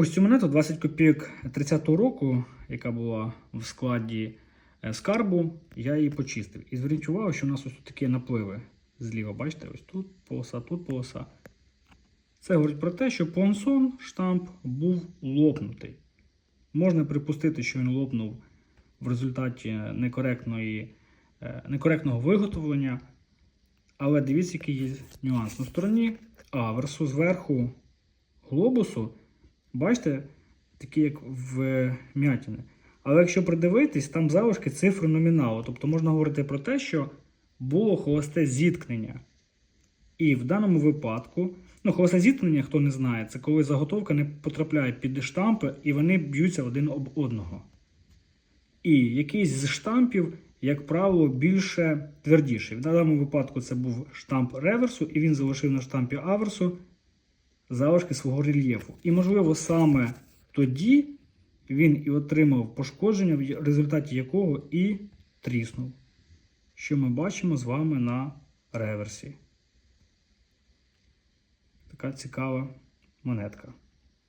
Ось цю монету 20 копійок 30-го року, яка була в складі е, скарбу, я її почистив. І зверніть увагу, що у нас ось тут такі напливи зліва. Бачите, ось тут полоса, тут полоса. Це говорить про те, що понсон штамп був лопнутий. Можна припустити, що він лопнув в результаті некоректної, е, некоректного виготовлення. Але дивіться, який є нюанс. На стороні аверсу зверху глобусу, бачите, такі як в м'ятіни. Але якщо придивитись, там залишки цифри номіналу. Тобто можна говорити про те, що було холосте зіткнення. І в даному випадку, ну, холосте зіткнення, хто не знає, це коли заготовка не потрапляє під штампи і вони б'ються один об одного. І якийсь з штампів, як правило, більше твердіший. В даному випадку це був штамп реверсу, і він залишив на штампі аверсу залишки свого рельєфу. І, можливо, саме тоді він і отримав пошкодження, в результаті якого і тріснув. Що ми бачимо з вами на реверсі. Така цікава монетка.